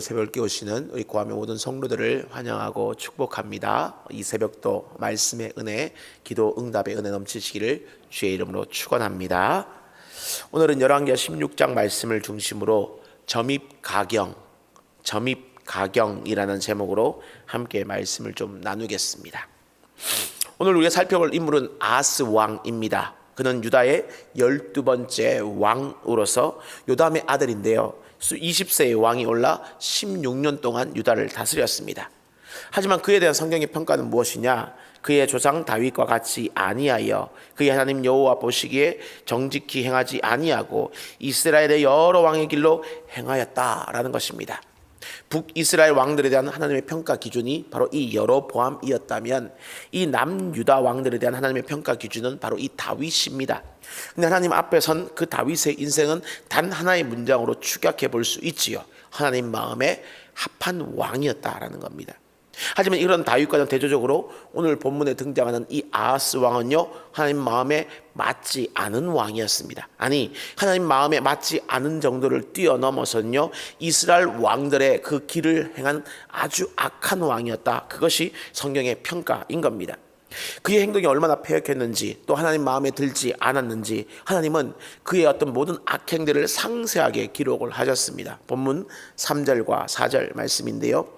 새벽에 오시는 우리 고함의 모든 성도들을 환영하고 축복합니다. 이 새벽도 말씀의 은혜, 기도 응답의 은혜 넘치시기를 주의 이름으로 축원합니다. 오늘은 열왕기하 16장 말씀을 중심으로 점입 가경, 점입 가경이라는 제목으로 함께 말씀을 좀 나누겠습니다. 오늘 우리가 살펴볼 인물은 아스 왕입니다. 그는 유다의 열두 번째 왕으로서 요담의 아들인데요. 20세의 왕이 올라 16년 동안 유다를 다스렸습니다. 하지만 그에 대한 성경의 평가는 무엇이냐? 그의 조상 다윗과 같이 아니하여 그의 하나님 여호와 보시기에 정직히 행하지 아니하고 이스라엘의 여러 왕의 길로 행하였다라는 것입니다. 북이스라엘 왕들에 대한 하나님의 평가 기준이 바로 이 여로보암이었다면 이 남유다 왕들에 대한 하나님의 평가 기준은 바로 이 다윗입니다. 근데 하나님 앞에 선 그 다윗의 인생은 단 하나의 문장으로 축약해 볼 수 있지요. 하나님 마음에 합한 왕이었다라는 겁니다. 하지만 이런 다윗과는 대조적으로 오늘 본문에 등장하는 이 아하스 왕은요 하나님 마음에 맞지 않은 왕이었습니다. 아니 하나님 마음에 맞지 않은 정도를 뛰어넘어서는요 이스라엘 왕들의 그 길을 행한 아주 악한 왕이었다. 그것이 성경의 평가인 겁니다. 그의 행동이 얼마나 폐역했는지 또 하나님 마음에 들지 않았는지 하나님은 그의 어떤 모든 악행들을 상세하게 기록을 하셨습니다. 본문 3절과 4절 말씀인데요.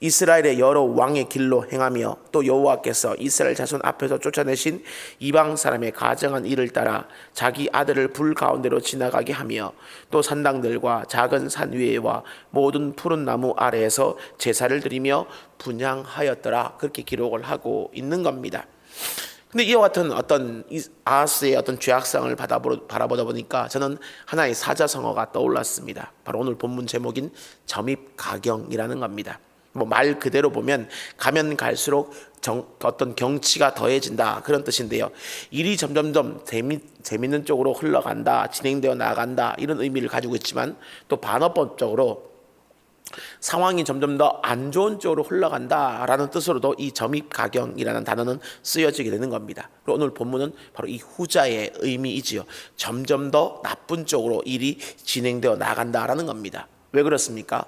이스라엘의 여러 왕의 길로 행하며 또 여호와께서 이스라엘 자손 앞에서 쫓아내신 이방 사람의 가정한 일을 따라 자기 아들을 불 가운데로 지나가게 하며 또 산당들과 작은 산 위에와 모든 푸른 나무 아래에서 제사를 드리며 분양하였더라 그렇게 기록을 하고 있는 겁니다. 근데 이와 같은 어떤 아하스의 어떤 죄악상을 바라보다 보니까 저는 하나의 사자성어가 떠올랐습니다. 바로 오늘 본문 제목인 점입가경이라는 겁니다. 뭐 말 그대로 보면 가면 갈수록 정, 어떤 경치가 더해진다 그런 뜻인데요. 일이 점점점 재미, 재밌는 쪽으로 흘러간다, 진행되어 나간다 이런 의미를 가지고 있지만 또 반어법적으로 상황이 점점 더 안 좋은 쪽으로 흘러간다라는 뜻으로도 이 점입가경이라는 단어는 쓰여지게 되는 겁니다. 그리고 오늘 본문은 바로 이 후자의 의미이지요. 점점 더 나쁜 쪽으로 일이 진행되어 나간다라는 겁니다. 왜 그렇습니까?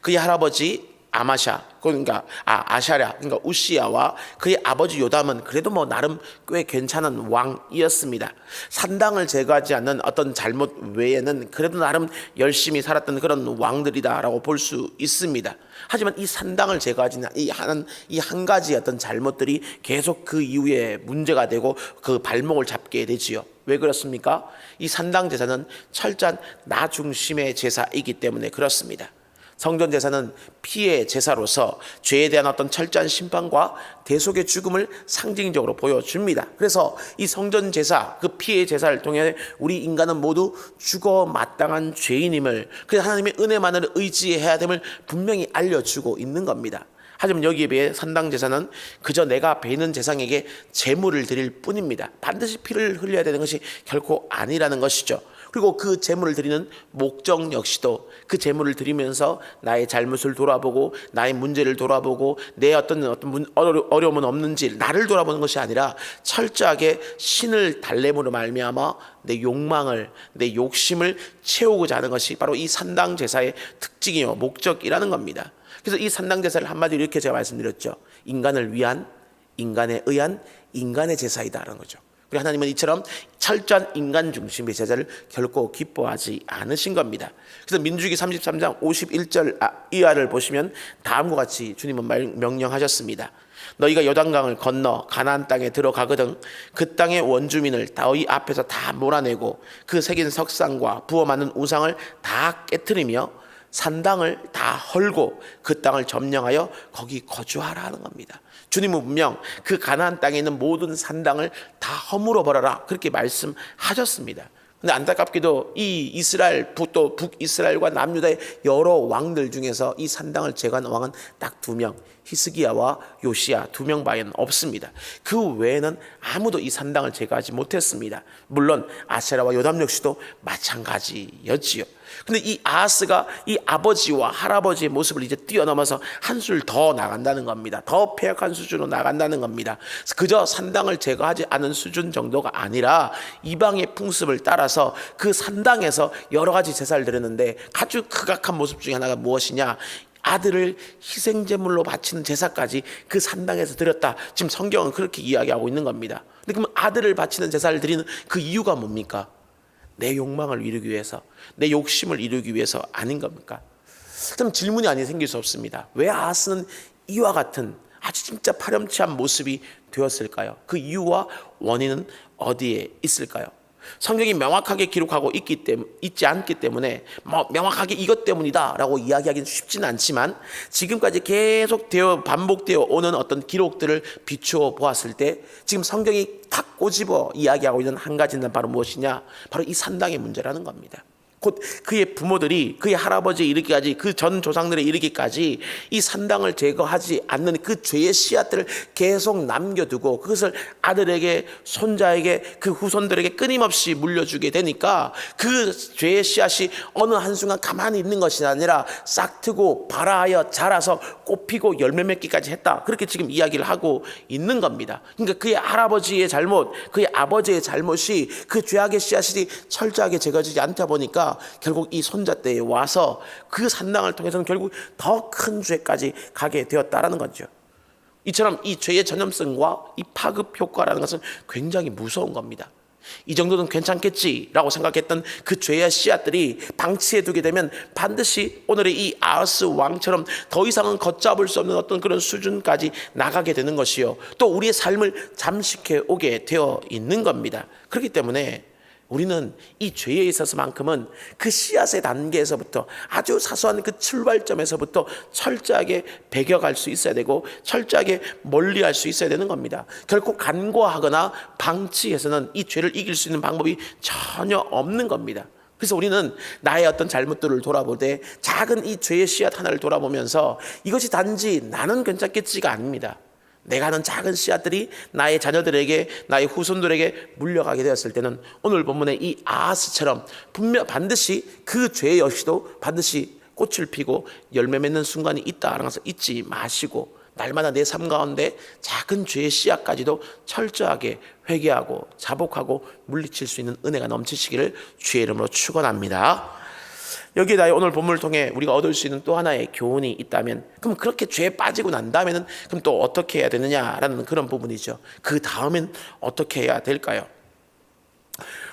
그의 할아버지 아마샤 그러니까 아 아샤랴 그러니까 우시야와 그의 아버지 요담은 그래도 뭐 나름 꽤 괜찮은 왕이었습니다. 산당을 제거하지 않는 어떤 잘못 외에는 그래도 나름 열심히 살았던 그런 왕들이다라고 볼 수 있습니다. 하지만 이 산당을 제거하지는 이한 이 한 가지 어떤 잘못들이 계속 그 이후에 문제가 되고 그 발목을 잡게 되지요. 왜 그렇습니까? 이 산당 제사는 철저한 나 중심의 제사이기 때문에 그렇습니다. 성전 제사는 피의 제사로서 죄에 대한 어떤 철저한 심판과 대속의 죽음을 상징적으로 보여줍니다. 그래서 이 성전 제사, 그 피의 제사를 통해 우리 인간은 모두 죽어 마땅한 죄인임을 그 하나님의 은혜만을 의지해야 됨을 분명히 알려주고 있는 겁니다. 하지만 여기에 비해 산당 제사는 그저 내가 베는 제상에게 제물을 드릴 뿐입니다. 반드시 피를 흘려야 되는 것이 결코 아니라는 것이죠. 그리고 그 제물을 드리는 목적 역시도 그 제물을 드리면서 나의 잘못을 돌아보고 나의 문제를 돌아보고 내 어떤 어떤 어려움은 없는지 나를 돌아보는 것이 아니라 철저하게 신을 달래므로 말미암아 내 욕망을 내 욕심을 채우고자 하는 것이 바로 이 산당 제사의 특징이요 목적이라는 겁니다. 그래서 이 산당 제사를 한마디로 이렇게 제가 말씀드렸죠. 인간을 위한 인간에 의한 인간의 제사이다라는 거죠. 하나님은 이처럼 철저한 인간 중심의 제자를 결코 기뻐하지 않으신 겁니다. 그래서 민주기 33장 51절 아, 이하를 보시면 다음과 같이 주님은 명령하셨습니다. 너희가 요단강을 건너 가나안 땅에 들어가거든 그 땅의 원주민을 너희 앞에서 다 몰아내고 그 새긴 석상과 부어 만든 우상을 다 깨뜨리며 산당을 다 헐고 그 땅을 점령하여 거기 거주하라는 겁니다. 주님은 분명 그 가나안 땅에 있는 모든 산당을 다 허물어 버려라 그렇게 말씀하셨습니다. 근데 안타깝게도 이 이스라엘 또 북이스라엘과 남유다의 여러 왕들 중에서 이 산당을 제거한 왕은 딱 두 명, 히스기야와 요시야 두 명밖에 없습니다. 그 외에는 아무도 이 산당을 제거하지 못했습니다. 물론 아세라와 요담 역시도 마찬가지였지요. 근데 이 아하스가 이 아버지와 할아버지의 모습을 이제 뛰어넘어서 한술 더 나간다는 겁니다. 더 폐역한 수준으로 나간다는 겁니다. 그저 산당을 제거하지 않은 수준 정도가 아니라 이방의 풍습을 따라서 그 산당에서 여러 가지 제사를 드렸는데 아주 극악한 모습 중에 하나가 무엇이냐? 아들을 희생제물로 바치는 제사까지 그 산당에서 드렸다. 지금 성경은 그렇게 이야기하고 있는 겁니다. 근데 그럼 아들을 바치는 제사를 드리는 그 이유가 뭡니까? 내 욕망을 이루기 위해서, 내 욕심을 이루기 위해서 아닌 겁니까? 그럼 질문이 아니 생길 수 없습니다. 왜 아하스는 이와 같은 아주 진짜 파렴치한 모습이 되었을까요? 그 이유와 원인은 어디에 있을까요? 성경이 명확하게 기록하고 있기 때문 있지 않기 때문에 뭐 명확하게 이것 때문이다라고 이야기하기는 쉽지는 않지만 지금까지 계속 되어 반복되어 오는 어떤 기록들을 비추어 보았을 때 지금 성경이 탁 꼬집어 이야기하고 있는 한 가지는 바로 무엇이냐? 바로 이 산당의 문제라는 겁니다. 곧 그의 부모들이 그의 할아버지에 이르기까지 그 전 조상들에 이르기까지 이 산당을 제거하지 않는 그 죄의 씨앗들을 계속 남겨두고 그것을 아들에게 손자에게 그 후손들에게 끊임없이 물려주게 되니까 그 죄의 씨앗이 어느 한순간 가만히 있는 것이 아니라 싹트고 발아하여 자라서 꽃피고 열매 맺기까지 했다. 그렇게 지금 이야기를 하고 있는 겁니다. 그러니까 그의 할아버지의 잘못 그의 아버지의 잘못이 그 죄악의 씨앗이 철저하게 제거되지 않다 보니까 결국 이 손자 때에 와서 그 산당을 통해서는 결국 더 큰 죄까지 가게 되었다라는 거죠. 이처럼 이 죄의 전염성과 이 파급 효과라는 것은 굉장히 무서운 겁니다. 이 정도는 괜찮겠지라고 생각했던 그 죄의 씨앗들이 방치해 두게 되면 반드시 오늘의 이 아하스 왕처럼 더 이상은 걷잡을 수 없는 어떤 그런 수준까지 나가게 되는 것이요. 또 우리의 삶을 잠식해 오게 되어 있는 겁니다. 그렇기 때문에 우리는 이 죄에 있어서만큼은 그 씨앗의 단계에서부터 아주 사소한 그 출발점에서부터 철저하게 배겨갈 수 있어야 되고 철저하게 멀리할 수 있어야 되는 겁니다. 결코 간과하거나 방치해서는 이 죄를 이길 수 있는 방법이 전혀 없는 겁니다. 그래서 우리는 나의 어떤 잘못들을 돌아보되 작은 이 죄의 씨앗 하나를 돌아보면서 이것이 단지 나는 괜찮겠지가 아닙니다. 내가 하는 작은 씨앗들이 나의 자녀들에게 나의 후손들에게 물려가게 되었을 때는 오늘 본문의 이 아하스처럼 분명 반드시 그 죄 역시도 반드시 꽃을 피고 열매 맺는 순간이 있다라는 것을 잊지 마시고 날마다 내 삶 가운데 작은 죄의 씨앗까지도 철저하게 회개하고 자복하고 물리칠 수 있는 은혜가 넘치시기를 주의 이름으로 축원합니다. 여기에 나의 오늘 본문을 통해 우리가 얻을 수 있는 또 하나의 교훈이 있다면 그럼 그렇게 죄에 빠지고 난 다음에는 그럼 또 어떻게 해야 되느냐라는 그런 부분이죠. 그 다음엔 어떻게 해야 될까요?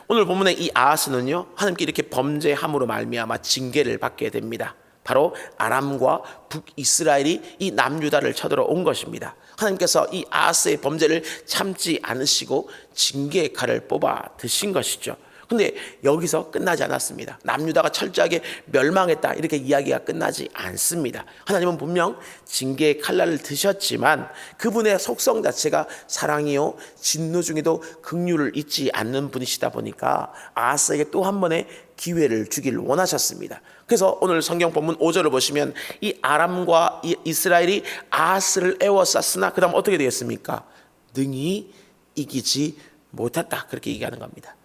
오늘 본문의 이 아하스는요 하나님께 이렇게 범죄함으로 말미암아 징계를 받게 됩니다. 바로 아람과 북이스라엘이 이 남유다를 쳐들어온 것입니다. 하나님께서 이 아하스의 범죄를 참지 않으시고 징계의 칼을 뽑아 드신 것이죠. 근데 여기서 끝나지 않았습니다. 남유다가 철저하게 멸망했다. 이렇게 이야기가 끝나지 않습니다. 하나님은 분명 징계의 칼날을 드셨지만 그분의 속성 자체가 사랑이요. 진노 중에도 긍휼을 잊지 않는 분이시다 보니까 아하스에게 또 한 번의 기회를 주길 원하셨습니다. 그래서 오늘 성경 본문 5절을 보시면 이 아람과 이 이스라엘이 아하스를 애워쌌으나 그다음 어떻게 되었습니까? 능히 이기지 못했다. 그렇게 얘기하는 겁니다.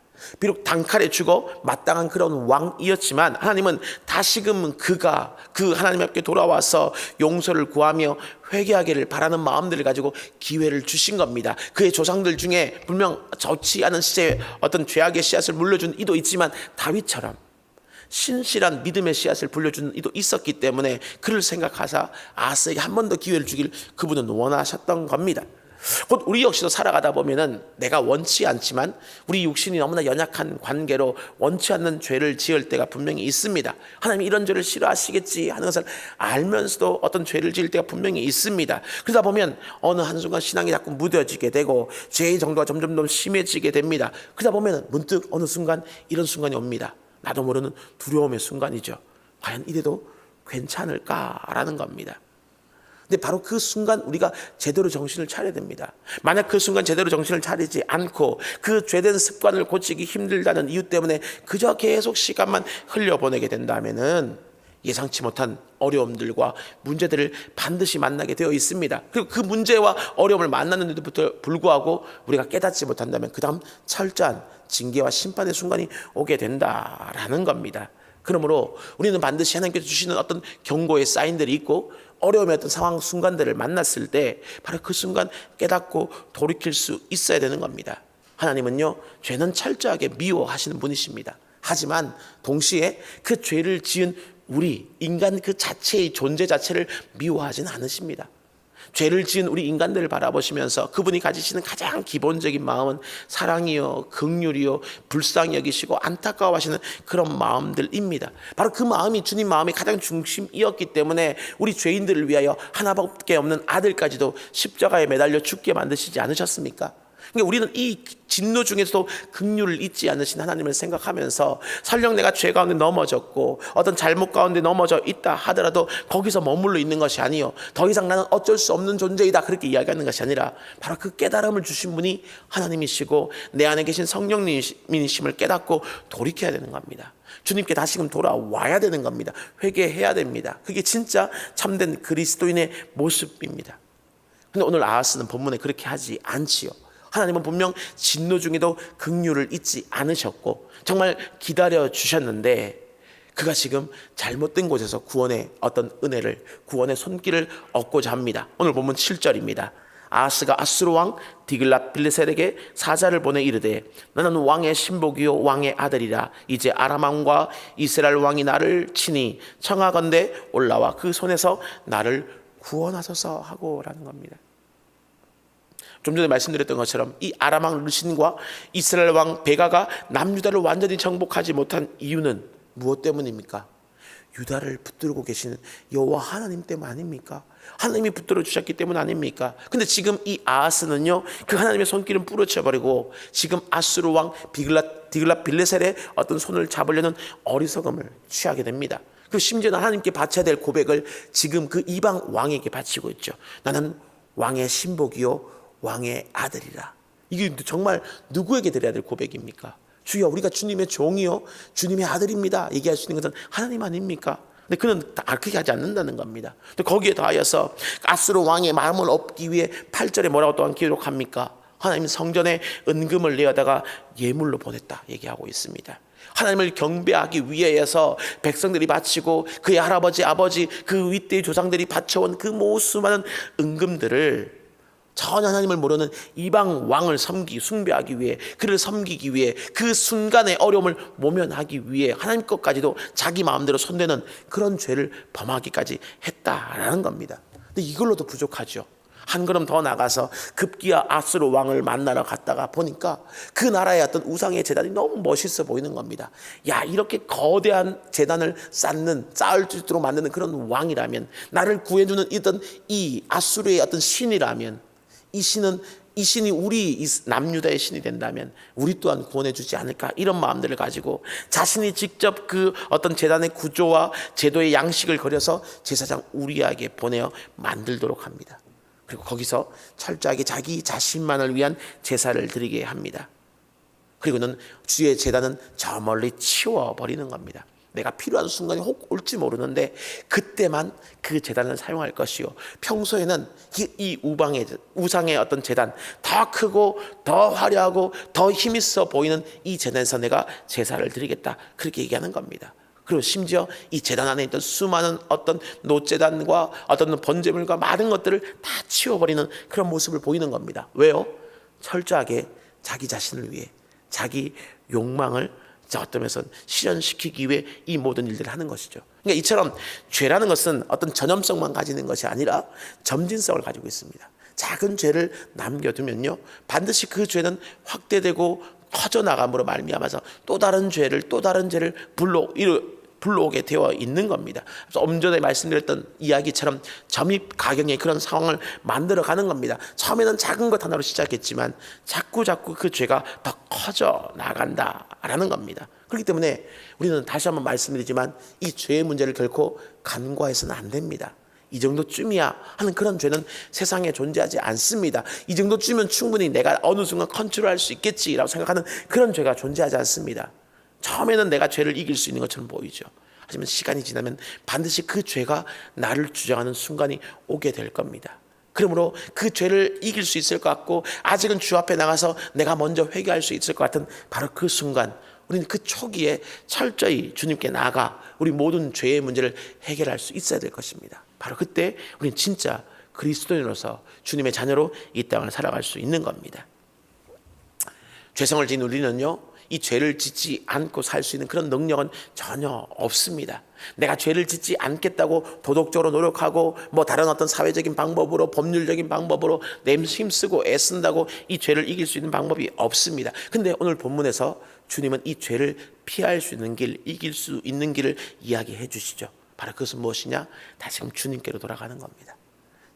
비록 단칼에 죽어 마땅한 그런 왕이었지만 하나님은 다시금 그가 그 하나님 앞에 돌아와서 용서를 구하며 회개하기를 바라는 마음들을 가지고 기회를 주신 겁니다. 그의 조상들 중에 분명 좋지 않은 시대에 어떤 죄악의 씨앗을 물려준 이도 있지만 다윗처럼 신실한 믿음의 씨앗을 불려주는 이도 있었기 때문에 그를 생각하사 아스에게 한 번 더 기회를 주길 그분은 원하셨던 겁니다. 곧 우리 역시도 살아가다 보면은 내가 원치 않지만 우리 육신이 너무나 연약한 관계로 원치 않는 죄를 지을 때가 분명히 있습니다. 하나님 이런 죄를 싫어하시겠지 하는 것을 알면서도 어떤 죄를 지을 때가 분명히 있습니다. 그러다 보면 어느 한순간 신앙이 자꾸 무뎌지게 되고 죄의 정도가 점점 더 심해지게 됩니다. 그러다 보면 문득 어느 순간 이런 순간이 옵니다. 나도 모르는 두려움의 순간이죠. 과연 이래도 괜찮을까라는 겁니다. 근데 바로 그 순간 우리가 제대로 정신을 차려야 됩니다. 만약 그 순간 제대로 정신을 차리지 않고 그 죄된 습관을 고치기 힘들다는 이유 때문에 그저 계속 시간만 흘려보내게 된다면은 예상치 못한 어려움들과 문제들을 반드시 만나게 되어 있습니다. 그리고 그 문제와 어려움을 만났는데도 불구하고 우리가 깨닫지 못한다면 그 다음 철저한 징계와 심판의 순간이 오게 된다라는 겁니다. 그러므로 우리는 반드시 하나님께서 주시는 어떤 경고의 사인들이 있고 어려움의 어떤 상황 순간들을 만났을 때 바로 그 순간 깨닫고 돌이킬 수 있어야 되는 겁니다. 하나님은요, 죄는 철저하게 미워하시는 분이십니다. 하지만 동시에 그 죄를 지은 우리 인간 그 자체의 존재 자체를 미워하진 않으십니다. 죄를 지은 우리 인간들을 바라보시면서 그분이 가지시는 가장 기본적인 마음은 사랑이요, 긍휼이요, 불쌍히 여기시고 안타까워하시는 그런 마음들입니다. 바로 그 마음이 주님 마음의 가장 중심이었기 때문에 우리 죄인들을 위하여 하나밖에 없는 아들까지도 십자가에 매달려 죽게 만드시지 않으셨습니까? 그러니까 우리는 이 진노 중에서도 긍휼을 잊지 않으신 하나님을 생각하면서 설령 내가 죄 가운데 넘어졌고 어떤 잘못 가운데 넘어져 있다 하더라도 거기서 머물러 있는 것이 아니요 더 이상 나는 어쩔 수 없는 존재이다 그렇게 이야기하는 것이 아니라 바로 그 깨달음을 주신 분이 하나님이시고 내 안에 계신 성령님이심을 깨닫고 돌이켜야 되는 겁니다. 주님께 다시금 돌아와야 되는 겁니다. 회개해야 됩니다. 그게 진짜 참된 그리스도인의 모습입니다. 근데 오늘 아하스는 본문에 그렇게 하지 않지요. 하나님은 분명 진노 중에도 긍휼을 잊지 않으셨고 정말 기다려 주셨는데 그가 지금 잘못된 곳에서 구원의 어떤 은혜를 구원의 손길을 얻고자 합니다. 오늘 보면 7절입니다. 아하스가 아수르 왕 디글랏 빌레셀에게 사자를 보내 이르되 나는 왕의 신복이요 왕의 아들이라 이제 아람 왕과 이스라엘 왕이 나를 치니 청하건대 올라와 그 손에서 나를 구원하소서 하고라는 겁니다. 좀 전에 말씀드렸던 것처럼 이 아람 왕 르신과 이스라엘 왕 베가가 남유다를 완전히 정복하지 못한 이유는 무엇 때문입니까? 유다를 붙들고 계시는 여호와 하나님 때문 아닙니까? 하나님이 붙들어 주셨기 때문 아닙니까? 근데 지금 이 아하스는요, 그 하나님의 손길은 부러져 버리고 지금 아수르 왕 비글라 디글라 빌레셀의 어떤 손을 잡으려는 어리석음을 취하게 됩니다. 그 심지어는 하나님께 바쳐야 될 고백을 지금 그 이방 왕에게 바치고 있죠. 나는 왕의 신복이요 왕의 아들이라. 이게 정말 누구에게 드려야 될 고백입니까? 주여 우리가 주님의 종이요 주님의 아들입니다. 얘기할 수 있는 것은 하나님 아닙니까? 근데 그는 다 그렇게 하지 않는다는 겁니다. 근데 거기에 더하여서 아스로 왕의 마음을 얻기 위해 8절에 뭐라고 또한 기록합니까? 하나님 성전에 은금을 내어다가 예물로 보냈다 얘기하고 있습니다. 하나님을 경배하기 위해서 백성들이 바치고 그의 할아버지 아버지 그 윗대의 조상들이 바쳐온 그 모수많은 은금들을 전혀 하나님을 모르는 이방 왕을 섬기 숭배하기 위해 그를 섬기기 위해 그 순간의 어려움을 모면하기 위해 하나님 것까지도 자기 마음대로 손대는 그런 죄를 범하기까지 했다라는 겁니다. 근데 이걸로도 부족하죠. 한 걸음 더 나가서 급기야 아스로 왕을 만나러 갔다가 보니까 그 나라의 어떤 우상의 재단이 너무 멋있어 보이는 겁니다. 야 이렇게 거대한 재단을 쌓는 쌓을 수 있도록 만드는 그런 왕이라면 나를 구해주는 이던 이 아수르의 어떤 신이라면 이 신은 이 신이 우리 남유다의 신이 된다면 우리 또한 구원해 주지 않을까 이런 마음들을 가지고 자신이 직접 그 어떤 재단의 구조와 제도의 양식을 그려서 제사장 우리에게 보내어 만들도록 합니다. 그리고 거기서 철저하게 자기 자신만을 위한 제사를 드리게 합니다. 그리고는 주의 제단은 저 멀리 치워 버리는 겁니다. 내가 필요한 순간이 혹 올지 모르는데 그때만 그 재단을 사용할 것이요. 평소에는 이, 이 우방의 우상의 어떤 재단 더 크고 더 화려하고 더 힘있어 보이는 이 재단에서 내가 제사를 드리겠다 그렇게 얘기하는 겁니다. 그리고 심지어 이 재단 안에 있던 수많은 어떤 노재단과 어떤 번제물과 많은 것들을 다 치워버리는 그런 모습을 보이는 겁니다. 왜요? 철저하게 자기 자신을 위해 자기 욕망을 어떤 면에서 실현시키기 위해 이 모든 일들을 하는 것이죠. 그러니까 이처럼 죄라는 것은 어떤 전염성만 가지는 것이 아니라 점진성을 가지고 있습니다. 작은 죄를 남겨두면요, 반드시 그 죄는 확대되고 커져 나감으로 말미암아서 또 다른 죄를 또 다른 죄를 불러 불러오게 되어 있는 겁니다. 그래서 엄전에 말씀드렸던 이야기처럼 점입 가경의 그런 상황을 만들어 가는 겁니다. 처음에는 작은 것 하나로 시작했지만 자꾸 자꾸 그 죄가 더 커져 나간다라는 겁니다. 그렇기 때문에 우리는 다시 한번 말씀드리지만 이 죄의 문제를 결코 간과해서는 안 됩니다. 이 정도쯤이야 하는 그런 죄는 세상에 존재하지 않습니다. 이 정도쯤은 충분히 내가 어느 순간 컨트롤할 수 있겠지라고 생각하는 그런 죄가 존재하지 않습니다. 처음에는 내가 죄를 이길 수 있는 것처럼 보이죠. 하지만 시간이 지나면 반드시 그 죄가 나를 주장하는 순간이 오게 될 겁니다. 그러므로 그 죄를 이길 수 있을 것 같고 아직은 주 앞에 나가서 내가 먼저 회개할 수 있을 것 같은 바로 그 순간 우리는 그 초기에 철저히 주님께 나가 우리 모든 죄의 문제를 해결할 수 있어야 될 것입니다. 바로 그때 우리는 진짜 그리스도인으로서 주님의 자녀로 이 땅을 살아갈 수 있는 겁니다. 죄성을 지닌 우리는요 이 죄를 짓지 않고 살 수 있는 그런 능력은 전혀 없습니다. 내가 죄를 짓지 않겠다고 도덕적으로 노력하고 뭐 다른 어떤 사회적인 방법으로 법률적인 방법으로 내 힘쓰고 애쓴다고 이 죄를 이길 수 있는 방법이 없습니다. 근데 오늘 본문에서 주님은 이 죄를 피할 수 있는 길, 이길 수 있는 길을 이야기해 주시죠. 바로 그것은 무엇이냐? 다시금 주님께로 돌아가는 겁니다.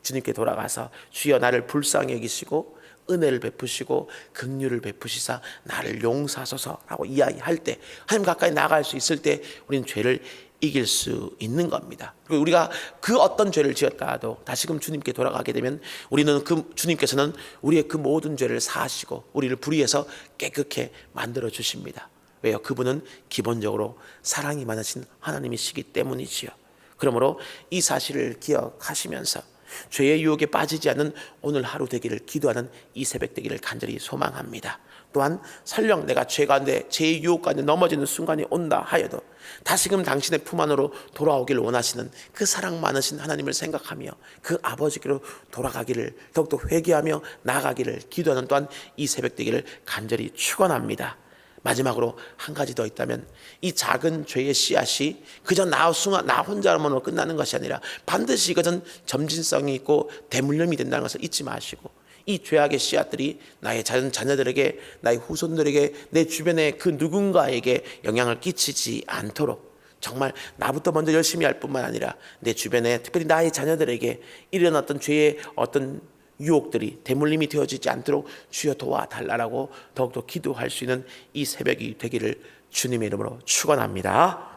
주님께 돌아가서 주여 나를 불쌍히 여기시고 은혜를 베푸시고 긍휼을 베푸시사 나를 용서하소서라고 이야기할 때 하나님 가까이 나갈 수 있을 때 우리는 죄를 이길 수 있는 겁니다. 그리고 우리가 그 어떤 죄를 지었다도 다시금 주님께 돌아가게 되면 우리는 그 주님께서는 우리의 그 모든 죄를 사하시고 우리를 불의해서 깨끗게 만들어 주십니다. 왜요? 그분은 기본적으로 사랑이 많으신 하나님이시기 때문이지요. 그러므로 이 사실을 기억하시면서 죄의 유혹에 빠지지 않는 오늘 하루 되기를 기도하는 이 새벽 되기를 간절히 소망합니다. 또한 설령 내가 죄 가운데 죄의 유혹 가운데 넘어지는 순간이 온다 하여도 다시금 당신의 품 안으로 돌아오기를 원하시는 그 사랑 많으신 하나님을 생각하며 그 아버지께로 돌아가기를 더욱더 회개하며 나아가기를 기도하는 또한 이 새벽 되기를 간절히 축원합니다. 마지막으로 한 가지 더 있다면 이 작은 죄의 씨앗이 그저 나 순간 나 혼자만으로 끝나는 것이 아니라 반드시 그것은 점진성이 있고 대물림이 된다는 것을 잊지 마시고 이 죄악의 씨앗들이 나의 자녀, 자녀들에게 나의 후손들에게 내 주변의 그 누군가에게 영향을 끼치지 않도록 정말 나부터 먼저 열심히 할 뿐만 아니라 내 주변에 특별히 나의 자녀들에게 어떤 죄의 어떤 유혹들이 대물림이 되어지지 않도록 주여 도와달라고 더욱더 기도할 수 있는 이 새벽이 되기를 주님의 이름으로 축원합니다.